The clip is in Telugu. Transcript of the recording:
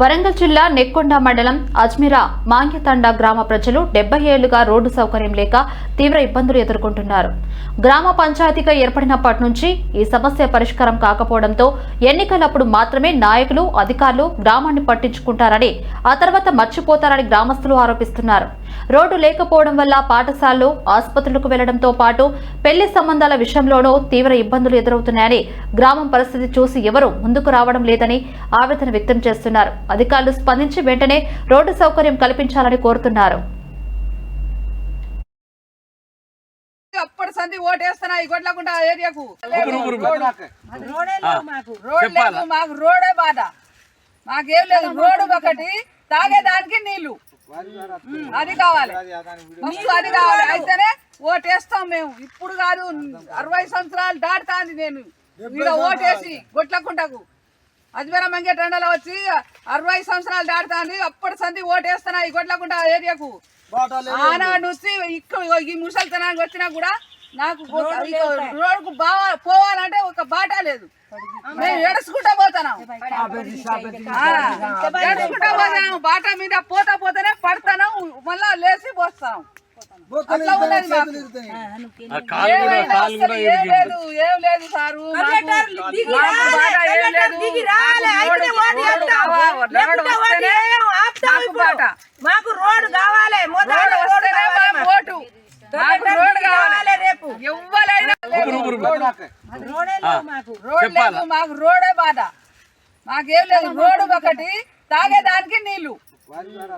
వరంగల్ జిల్లా నెక్కొండ మండలం అజ్మిరా మాంగ్యతండ గ్రామ ప్రజలు డెబ్బై ఏళ్ళుగా రోడ్డు సౌకర్యం లేక తీవ్ర ఇబ్బందులు ఎదుర్కొంటున్నారు. గ్రామ పంచాయతీగా ఏర్పడినప్పటి నుంచి ఈ సమస్య పరిష్కారం కాకపోవడంతో ఎన్నికలప్పుడు మాత్రమే నాయకులు అధికారులు గ్రామాన్ని పట్టించుకుంటారని ఆ తర్వాత మర్చిపోతారని గ్రామస్తులు ఆరోపిస్తున్నారు. రోడ్డు లేకపోవడం వల్ల పాఠశాలలు ఆసుపత్రులకు వెళ్ళడంతో పాటు పెళ్ళి సంబంధాల విషయంలోనూ తీవ్ర ఇబ్బందులు ఎదురవుతున్నాయని గ్రామం పరిస్థితి చూసి ఎవరూ ముందుకు రావడం లేదని ఆవేదన వ్యక్తం చేస్తున్నారు. అధికారులు స్పందించి వెంటనే రోడ్డు సౌకర్యం కల్పించాలని కోరుతున్నారు. అప్పటి సంధి ఓటేస్తున్నా ఈ గొడ్లకుంట ఏరియాకు. రోడే మాకు. రోడ్ లేదు మాకు. రోడే బాధ. మాకేం లేదు రోడ్డు ఒకటి తాగేదానికి నీళ్ళు అది కావాలి. అది కావాలి. అయితేనే ఓటేస్తాం మేము. ఇప్పుడు కాదు అరవై సంవత్సరాలు దాటుతాంది నేను. ఈడ ఓటేసి గొట్లకుంటకు. అజ్మీరా మంగేటండలో వచ్చి అరవై సంవత్సరాలు దాటుతాంది. అప్పటి సంధి ఓటేస్తున్నా ఈ గొడ్లకుంట ఏరియాకు. ఆనాడు నుంచి ఇక్కడ ఈ ముసలితనానికి వచ్చినా కూడా నాకు రోడ్కు బాగా పోవాలంటే ఒక బాట లేదు. మేము ఎడుచుకుంటా పోతున్నాం. ఆ, ఎడుచుకుంటా పోతున్నాం. బాట మీద పోతా పడతాను మళ్ళా లేచి పోస్తాం. అట్లా ఉన్నది మాకు. ఏమైనా అసలు ఏం లేదు ఏం లేదు సారు. ఏం లేదు. రోడ్డు-. కావాలి. రోడ్డు వస్తేనే మాకు ఇప్పుడు. బాట. మాకు రోడ్డు కావాలి మొదలు రోడ్డు రోడ్డు వస్తేనే కావాలి మాకు మాకు. ఓటు. మాకు కలెక్టర్ రోడ్డు దిగి కావాలి. రాలే రేపు. ఎవ్వరైనా రోడే లేవు మాకు. రోడ్ లేదు మాకు రోడే బాధ. మాకేం లేదు రోడ్డు ఒకటి. తాగేదానికి నీళ్ళు